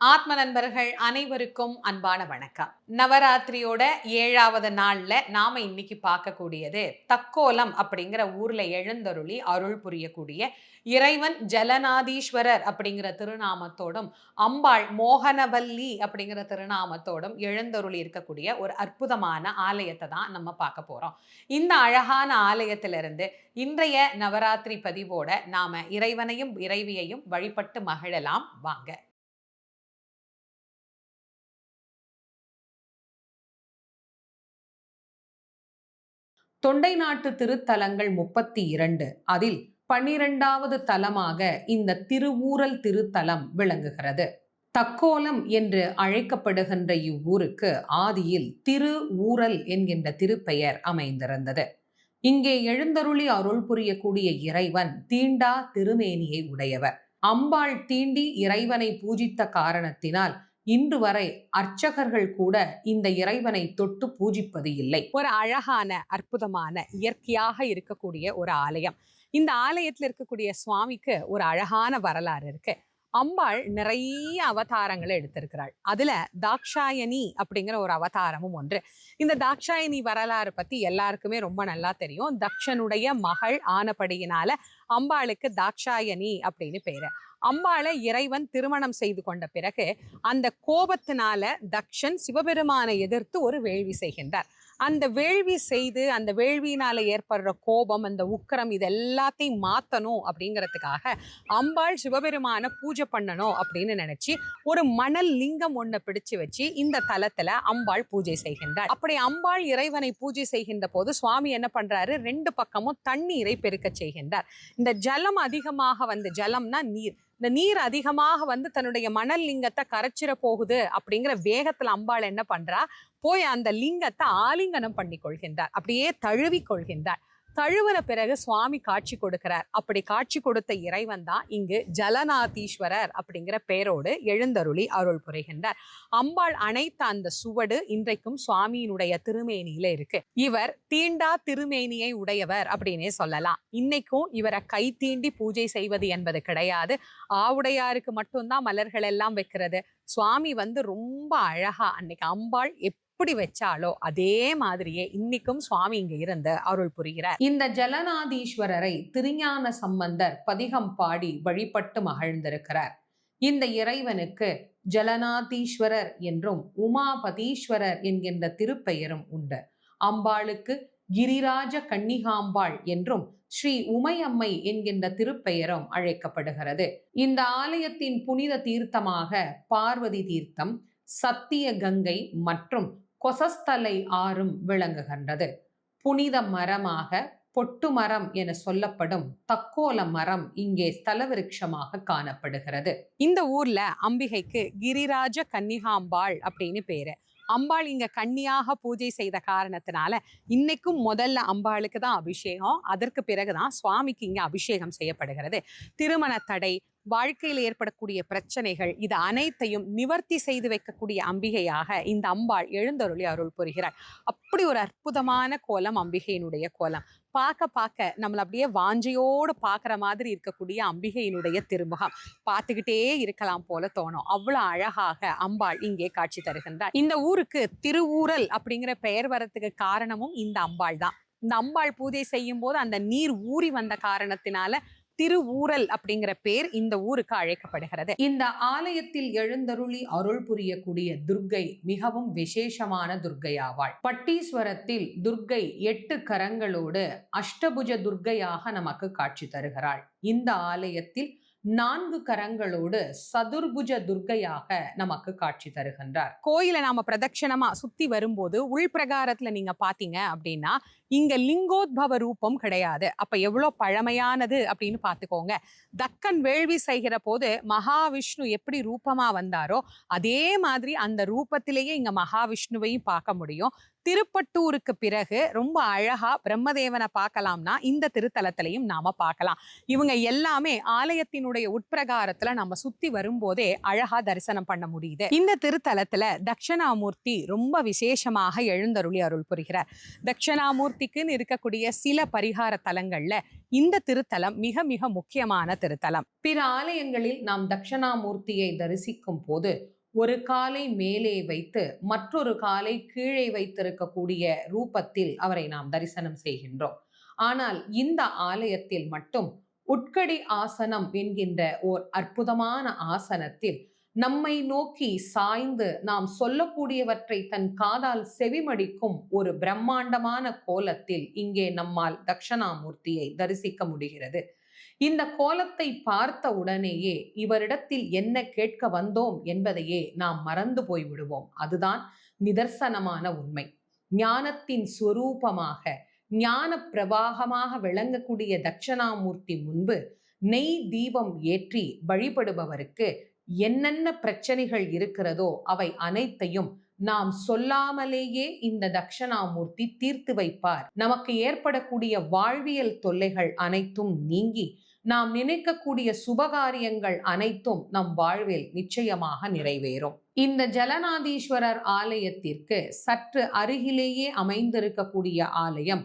ஆத்ம நண்பர்கள் அனைவருக்கும் அன்பான வணக்கம். நவராத்திரியோட ஏழாவது நாள்ல நாம இன்னைக்கு பார்க்கக்கூடியது தக்கோலம் அப்படிங்கிற ஊர்ல எழுந்தருளி அருள் புரியக்கூடிய இறைவன் ஜலநாதீஸ்வரர் அப்படிங்கிற திருநாமத்தோடும் அம்பாள் மோகனவல்லி அப்படிங்கிற திருநாமத்தோடும் எழுந்தருளி இருக்கக்கூடிய ஒரு அற்புதமான ஆலயத்தை தான் நம்ம பார்க்க போறோம். இந்த அழகான ஆலயத்திலிருந்து இன்றைய நவராத்திரி பதிவோட நாம இறைவனையும் இறைவியையும் வழிபட்டு மகிழலாம். வாங்க. தொண்டை நாட்டு திருத்தலங்கள் முப்பத்தி இரண்டு. அதில் பன்னிரண்டாவது தலமாக இந்த திருவூரல் திருத்தலம் விளங்குகிறது. தக்கோலம் என்று அழைக்கப்படுகின்ற இவ்வூருக்கு ஆதியில் திரு ஊரல் என்கின்ற திருப்பெயர் அமைந்திருந்தது. இங்கே எழுந்தருளி அருள் புரியக்கூடிய இறைவன் தீண்டா திருமேனியை உடையவர். அம்பாள் தீண்டி இறைவனை பூஜித்த காரணத்தினால் இன்று வரை அர்ச்சகர்கள் கூட இந்த இறைவனை தொட்டு பூஜிப்பது இல்லை. ஒரு அழகான அற்புதமான இயற்கையாக இருக்கக்கூடிய ஒரு ஆலயம். இந்த ஆலயத்தில் இருக்கக்கூடிய சுவாமிக்கு ஒரு அழகான வரலாறு இருக்கு. அம்பாள் நிறைய அவதாரங்களை எடுத்திருக்கிறாள். அதுல தாக்ஷாயணி அப்படிங்கிற ஒரு அவதாரமும் ஒன்று. இந்த தாக்ஷாயணி வரலாறு பத்தி எல்லாருக்குமே ரொம்ப நல்லா தெரியும். தக்ஷனுடைய மகள் ஆனபடியினால அம்பாளுக்கு தாக்ஷாயணி அப்படின்னு பேரு. அம்பாளை இறைவன் திருமணம் செய்து கொண்ட பிறகு அந்த கோபத்தினால தக்ஷன் சிவபெருமானை எதிர்த்து ஒரு வேள்வி செய்கின்றார். அந்த வேள்வி செய்து அந்த வேள்வியினால ஏற்படுற கோபம் அந்த உக்கரம் இது எல்லாத்தையும் மாத்தணும் அப்படிங்கிறதுக்காக அம்பாள் சிவபெருமான பூஜை பண்ணணும் அப்படின்னு நினைச்சு ஒரு மணல் லிங்கம் ஒன்றை பிடிச்சு வச்சு இந்த தலத்துல அம்பாள் பூஜை செய்கின்றார் அப்படி அம்பாள் இறைவனை பூஜை செய்கின்ற போது சுவாமி என்ன பண்றாரு? ரெண்டு பக்கமும் தண்ணீரை பெருக்க செய்கின்றார். இந்த ஜலம் அதிகமாக வந்து ஜலம்னா நீர். இந்த நீர் அதிகமாக வந்து தன்னுடைய மணல் லிங்கத்தை கரைச்சிட போகுது அப்படிங்கிற வேகத்துல அம்பாள் என்ன பண்றா? போய் அந்த லிங்கத்தை ஆலிங்கனம் பண்ணி கொள்கின்றார். அப்படியே தழுவி கொள்கின்றார். தழுவுன பிறகு சுவாமி காட்சி கொடுக்கிறார். அப்படி காட்சி கொடுத்த இறைவன் தான் இங்கு ஜலநாதீஸ்வரர் அப்படிங்கிற பெயரோடு எழுந்தருளி அருள் புரிகின்றார். அம்பாள் அனைத்த அந்த சுவடு இன்றைக்கும் சுவாமியினுடைய திருமேனியில இருக்கு. இவர் தீண்டா திருமேனியை உடையவர் அப்படின்னே சொல்லலாம். இன்னைக்கும் இவரை கை தீண்டி பூஜை செய்வது என்பது கிடையாது. ஆவுடையாருக்கு மட்டும்தான் மலர்கள் எல்லாம் வைக்கிறது. சுவாமி வந்து ரொம்ப அழகா அன்னைக்கு அம்பாள் எப் எப்படி வச்சாலோ அதே மாதிரியே இன்னைக்கும் சுவாமி இங்க இருந்து அருள் புரிகிறார். இந்த ஜலநாதீஸ்வரரை திருஞான சம்பந்தர் பதிகம் பாடி வழிபட்டு மகிழ்ந்திருக்கிறார். இந்த இறைவனுக்கு ஜலநாதீஸ்வரர் என்றும் உமாபதீஸ்வரர் என்கின்ற திருப்பெயரும் உண்டு. அம்பாளுக்கு கிரிராஜ கன்னிகாம்பாள் என்றும் ஸ்ரீ உமையம்மை என்கின்ற திருப்பெயரும் அழைக்கப்படுகிறது. இந்த ஆலயத்தின் புனித தீர்த்தமாக பார்வதி தீர்த்தம் சத்திய கங்கை மற்றும் கொசஸ்தலை ஆறும் விளங்குகின்றது. புனித மரமாக பொட்டு மரம் என சொல்லப்படும் தக்கோல மரம் இங்கே ஸ்தல விருட்சமாக காணப்படுகிறது. இந்த ஊர்ல அம்பிகைக்கு கிரிராஜ கன்னிகாம்பாள் அப்படின்னு பேரு. அம்பாள் இங்க கன்னியாக பூஜை செய்த காரணத்தினால இன்னைக்கும் முதல்ல அம்பாளுக்கு தான் அபிஷேகம் அதற்கு பிறகுதான் சுவாமிக்கு இங்க அபிஷேகம் செய்யப்படுகிறது. திருமண தடை வாழ்க்கையில் ஏற்படக்கூடிய பிரச்சனைகள் இது அனைத்தையும் நிவர்த்தி செய்து வைக்கக்கூடிய அம்பிகையாக இந்த அம்பாள் எழுந்தருளி அருள் புரிகிறாள். அப்படி ஒரு அற்புதமான கோலம் அம்பிகையினுடைய கோலம். பார்க்க பார்க்க நம்மளை அப்படியே வாஞ்சையோடு பார்க்குற மாதிரி இருக்கக்கூடிய அம்பிகையினுடைய திருமுகம். பார்த்துக்கிட்டே இருக்கலாம் போல தோணும். அவ்வளோ அழகாக அம்பாள் இங்கே காட்சி தருகின்றார் இந்த ஊருக்கு திருவூரல் அப்படிங்கிற பெயர் வரத்துக்கு காரணமும் இந்த அம்பாள் தான். இந்த அம்பாள் பூஜை செய்யும் போது அந்த நீர் ஊறி வந்த காரணத்தினால திருவூரல் அப்படிங்கிற பேர் இந்த ஊருக்கு அழைக்கப்படுகிறது. இந்த ஆலயத்தில் எழுந்தருளி அருள் புரியக்கூடிய துர்க்கை மிகவும் விசேஷமான துர்க்கையாவாள். பட்டீஸ்வரத்தில் துர்க்கை எட்டு கரங்களோடு அஷ்டபுஜ துர்க்கையாக நமக்கு காட்சி தருகிறாள். இந்த ஆலயத்தில் நான்கு கரங்களோடு சதுர்புஜ துர்க்கையாக நமக்கு காட்சி தருகின்றார். கோயிலை நாம பிரதட்சணமா சுத்தி வரும்போது உள் பிரகாரத்துல நீங்க பாத்தீங்க அப்படின்னா இங்க லிங்கோத்பவ ரூபம் கிடையாது. அப்ப எவ்வளவு பழமையானது அப்படின்னு பாத்துக்கோங்க. தக்கன் வேள்வி செய்கிற போது மகாவிஷ்ணு எப்படி ரூபமா வந்தாரோ அதே மாதிரி அந்த ரூபத்திலேயே இங்க மகாவிஷ்ணுவையும் பார்க்க முடியும். திருப்பட்டூருக்கு பிறகு ரொம்ப அழகா பிரம்மதேவனை பார்க்கலாம்னா இந்த திருத்தலத்திலையும் நாம பார்க்கலாம். இவங்க எல்லாமே ஆலயத்தினுடைய உட்பிரகாரத்துல நம்ம சுத்தி வரும்போதே அழகா தரிசனம் பண்ண முடியுது. இந்த திருத்தலத்துல தட்சணாமூர்த்தி ரொம்ப விசேஷமாக எழுந்தருளி அருள் புரிகிறார். தட்சணாமூர்த்திக்குன்னு இருக்கக்கூடிய சில பரிகார தலங்கள்ல இந்த திருத்தலம் மிக மிக முக்கியமான திருத்தலம். பிற ஆலயங்களில் நாம் தட்சணாமூர்த்தியை தரிசிக்கும் போது ஒரு காலை மேலே வைத்து மற்றொரு காலை கீழே வைத்திருக்கக்கூடிய ரூபத்தில் அவரை நாம் தரிசனம் செய்கின்றோம். ஆனால் இந்த ஆலயத்தில் மட்டும் உட்கடி ஆசனம் என்கின்ற ஓர் அற்புதமான ஆசனத்தில் நம்மை நோக்கி சாய்ந்து நாம் சொல்லக்கூடியவற்றை தன் காதால் செவிமடிக்கும் ஒரு பிரம்மாண்டமான கோலத்தில் இங்கே நம்மால் தட்சணாமூர்த்தியை தரிசிக்க முடிகிறது. இந்த கோலத்தை பார்த்த உடனேயே இவரிடத்தில் என்ன கேட்க வந்தோம் என்பதையே நாம் மறந்து போய் விடுவோம் அதுதான் நிதர்சனமான உண்மை. ஞானத்தின் சுரூபமாக ஞான பிரவாகமாக விளங்கக்கூடிய தட்சணாமூர்த்தி முன்பு நெய் தீபம் ஏற்றி வழிபடுபவருக்கு என்னென்ன பிரச்சனைகள் இருக்கிறதோ அவை அனைத்தையும் நாம் சொல்லாமலேயே இந்த தட்சணாமூர்த்தி தீர்த்து வைப்பார். நமக்கு ஏற்படக்கூடிய வாழ்வியல் தொல்லைகள் அனைத்தும் நீங்கி நாம் நினைக்கக்கூடிய சுபகாரியங்கள் அனைத்தும் நம் வாழ்வில் நிச்சயமாக நிறைவேறும். இந்த ஜலநாதீஸ்வரர் ஆலயத்திற்கு சற்று அருகிலேயே அமைந்திருக்கக்கூடிய ஆலயம்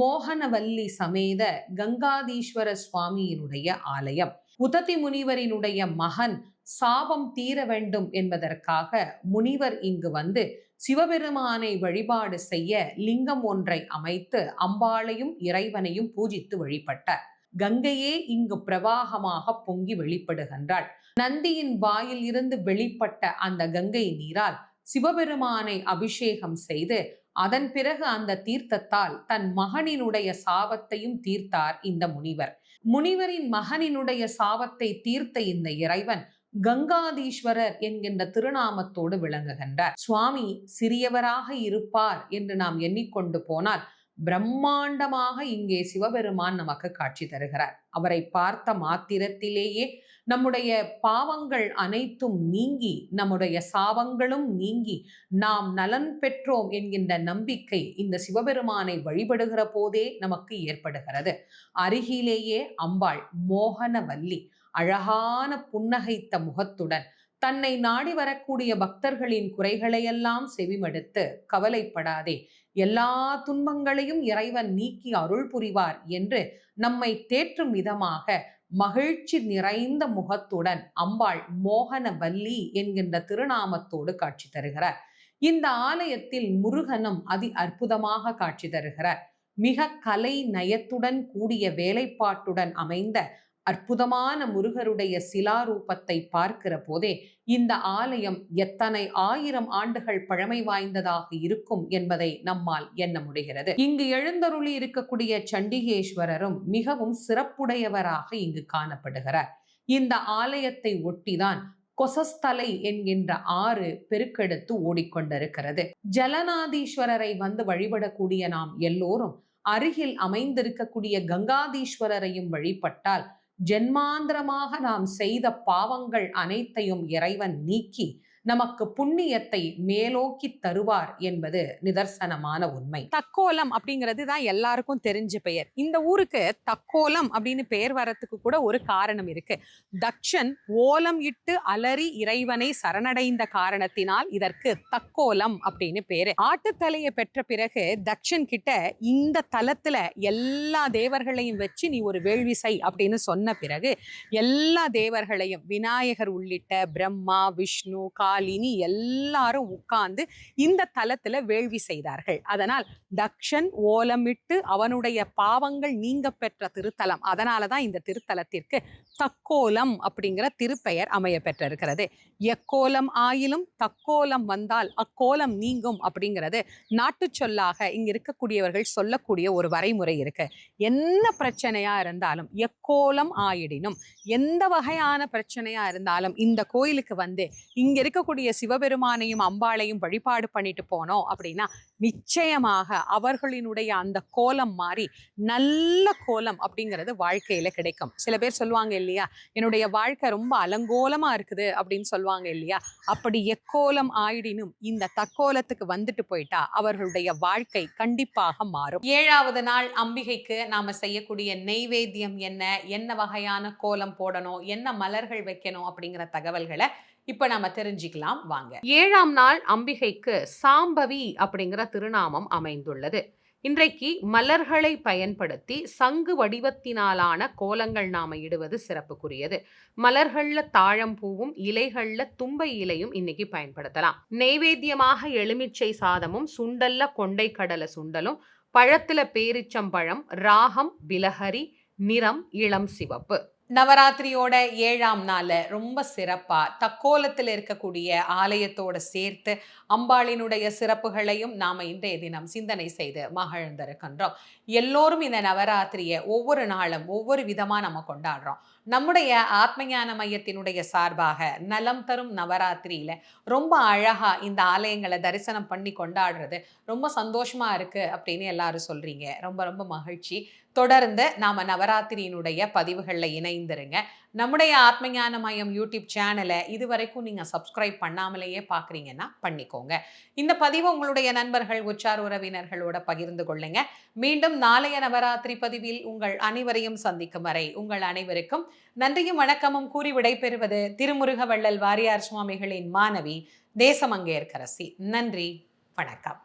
மோகனவல்லி சமேத கங்காதீஸ்வர சுவாமியினுடைய ஆலயம். உததி முனிவரினுடைய மகன் சாபம் தீர வேண்டும் என்பதற்காக முனிவர் இங்கு வந்து சிவபெருமானை வழிபாடு செய்ய லிங்கம் ஒன்றை அமைத்து அம்பாளையும் இறைவனையும் பூஜித்து வழிபட்டார். கங்கையே இங்கு பிரவாகமாக பொங்கி வெளிப்படுகின்றாள். நந்தியின் வாயில் இருந்து வெளிப்பட்ட அந்த கங்கை நீரால் சிவபெருமானை அபிஷேகம் செய்து அதன் பிறகு அந்த தீர்த்தத்தால் தன் மகனினுடைய சாபத்தையும் தீர்த்தார் இந்த முனிவர். முனிவரின் மகனினுடைய சாபத்தை தீர்த்த இந்த இறைவன் கங்காதீஸ்வரர் என்கின்ற திருநாமத்தோடு விளங்குகின்றார். சுவாமி சிறியவராக இருப்பார் என்று நாம் எண்ணிக்கொண்டு போனால் பிரம்மாண்டமாக இங்கே சிவபெருமான் நமக்கு காட்சி தருகிறார். அவரை பார்த்த மாத்திரத்திலேயே நம்முடைய பாவங்கள் அனைத்தும் நீங்கி நம்முடைய சாபங்களும் நீங்கி நாம் நலன் பெற்றோம் என்கின்ற நம்பிக்கை இந்த சிவபெருமானை வழிபடுகிற போதே நமக்கு ஏற்படுகிறது. அருகிலேயே அம்பாள் மோகனவல்லி அழகான புன்னகைத்த முகத்துடன் தன்னை நாடி வரக்கூடிய பக்தர்களின் குறைகளையெல்லாம் செவிமடுத்து கவலைப்படாதே. எல்லா துன்பங்களையும் இறைவன் நீக்கி அருள் புரிவார் என்று நம்மை தேற்றும் விதமாக மகிழ்ச்சி நிறைந்த முகத்துடன் அம்பாள் மோகனவல்லி என்கின்ற திருநாமத்தோடு காட்சி தருகிறார். இந்த ஆலயத்தில் முருகனும் அதி அற்புதமாக காட்சி தருகிறார். மிக கலை நயத்துடன் கூடிய வேலைப்பாட்டுடன் அமைந்த அற்புதமான முருகருடைய சிலாரூபத்தை பார்க்கிற போதே இந்த ஆலயம் எத்தனை ஆயிரம் ஆண்டுகள் பழமை வாய்ந்ததாக இருக்கும் என்பதை நம்மால் எண்ண முடிகிறது. இங்கு எழுந்தருளி இருக்கக்கூடிய சண்டிகேஸ்வரரும் மிகவும் சிறப்புடையவராக இங்கு காணப்படுகிறார். இந்த ஆலயத்தை ஒட்டிதான் கொசஸ்தலை என்கின்ற ஆறு பெருக்கெடுத்து ஓடிக்கொண்டிருக்கிறது. ஜலநாதீஸ்வரரை வந்து வழிபடக்கூடிய நாம் எல்லோரும் அருகில் அமைந்திருக்கக்கூடிய கங்காதீஸ்வரரையும் வழிபட்டால் ஜென்மாந்திரமாக நாம் செய்த பாவங்கள் அனைத்தையும் இறைவன் நீக்கி நமக்கு புண்ணியத்தை மேலோக்கி தருவார் என்பது நிதர்சனமான உண்மை. தக்கோலம் அப்படிங்கிறது தான் எல்லாருக்கும் தெரிஞ்ச பெயர். இந்த ஊருக்கு தக்கோலம் அப்படின்னு பெயர் வரத்துக்கு கூட ஒரு காரணம் இருக்கு. தக்ஷன் ஓலம் இட்டு அலறி இறைவனை சரணடைந்த காரணத்தினால் இதற்கு தக்கோலம் அப்படின்னு பேரு. ஆட்டுத்தலையை பெற்ற பிறகு தக்ஷன் கிட்ட இந்த தலத்துல எல்லா தேவர்களையும் வச்சு நீ ஒரு வேள்விசை அப்படின்னு சொன்ன பிறகு எல்லா தேவர்களையும் விநாயகர் உள்ளிட்ட பிரம்மா விஷ்ணு கா ஷாலினி எல்லாரும் உட்கார்ந்து இந்த தலத்துல வேள்வி செய்தார்கள். அதனால் தக்ஷன் ஓலமிட்டு அவனுடைய பாவங்கள் நீங்க பெற்ற திருத்தலம் அதனாலதான் இந்த திருத்தலத்திற்கு தக்கோலம் அப்படிங்கிற திருப்பெயர் அமைய பெற்றிருக்கிறது. எக்கோலம் ஆயிலும் தக்கோலம் வந்தால் அக்கோலம் நீங்கும் அப்படிங்கிறது நாட்டு சொல்லாக இங்க இருக்கக்கூடியவர்கள் சொல்லக்கூடிய ஒரு வரைமுறை இருக்கு. என்ன பிரச்சனையா இருந்தாலும் எக்கோலம் ஆயிடினும் எந்த வகையான பிரச்சனையா இருந்தாலும் இந்த கோயிலுக்கு வந்து இங்க இருக்க இருக்கக்கூடிய சிவபெருமானையும் அம்பாளையும் வழிபாடு பண்ணிட்டு போனோம் அப்படின்னா நிச்சயமாக அவர்களினுடைய அந்த கோலம் மாறி நல்ல கோலம் அப்படிங்கிறது வாழ்க்கையில கிடைக்கும். சில பேர் சொல்லுவாங்க இல்லையா என்னுடைய வாழ்க்கை ரொம்ப அலங்கோலமா இருக்குது அப்படின்னு சொல்லுவாங்க இல்லையா அப்படி எக்கோலம் ஆயிடினும் இந்த தக்கோலத்துக்கு வந்துட்டு போயிட்டா அவர்களுடைய வாழ்க்கை கண்டிப்பாக மாறும். ஏழாவது நாள் அம்பிகைக்கு நாம செய்யக்கூடிய நெய்வேத்தியம் என்ன என்ன வகையான கோலம் போடணும் என்ன மலர்கள் வைக்கணும் அப்படிங்கிற தகவல்களை இப்ப நம்ம தெரிஞ்சுக்கலாம் வாங்க. ஏழாம் நாள் அம்பிகைக்கு சாம்பவி அப்படிங்கிற திருநாமம் அமைந்துள்ளது. இன்றைக்கு மலர்களை பயன்படுத்தி சங்கு வடிவத்தினாலான கோலங்கள் நாம இடுவது சிறப்புக்குரியது. மலர்களில் தாழம்பூவும் இலைகளில் தும்பை இலையும் இன்னைக்கு பயன்படுத்தலாம். நெய்வேத்தியமாக எலுமிச்சை சாதமும் சுண்டல்ல கொண்டை கடலை சுண்டலும் பழத்தில் பேரிச்சம்பழம் ராகம் பிலஹரி நிறம் இளம் சிவப்பு. நவராத்திரியோட ஏழாம் நாளில் ரொம்ப சிறப்பாக தக்கோலத்தில் இருக்கக்கூடிய ஆலயத்தோட சேர்த்து அம்பாளினுடைய சிறப்புகளையும் நாம் இன்றைய தினம் சிந்தனை செய்து மகிழ்ந்திருக்கின்றோம். எல்லோரும் இந்த நவராத்திரியை ஒவ்வொரு நாளும் ஒவ்வொரு விதமாக நம்ம கொண்டாடுறோம். நம்முடைய ஆத்மஞான மையத்தினுடைய சார்பாக நலம் தரும் நவராத்திரியில ரொம்ப அழகா இந்த ஆலயங்களை தரிசனம் பண்ணி கொண்டாடுறது ரொம்ப சந்தோஷமா இருக்கு அப்படின்னு எல்லாரும் சொல்றீங்க. ரொம்ப ரொம்ப மகிழ்ச்சி. தொடர்ந்து நாம நவராத்திரியினுடைய பதிவுகளில் இணைந்துருங்க. நம்முடைய ஆத்மஞான மையம் யூடியூப் சேனலை இது வரைக்கும் நீங்க சப்ஸ்கிரைப் பண்ணாமலேயே பார்க்குறீங்கன்னா பண்ணிக்கோங்க. இந்த பதிவு உங்களுடைய நண்பர்கள் உச்சார் உறவினர்களோட பகிர்ந்து கொள்ளுங்க. மீண்டும் நாளைய நவராத்திரி பதிவில் உங்கள் அனைவரையும் சந்திக்கும் வரை உங்கள் அனைவருக்கும் நன்றியும் வணக்கமும் கூறி விடைபெறுவது திருமுருக வள்ளல் வாரியார் சுவாமிகளின் மாணவி தேசமங்கேற்கரசி. நன்றி வணக்கம்.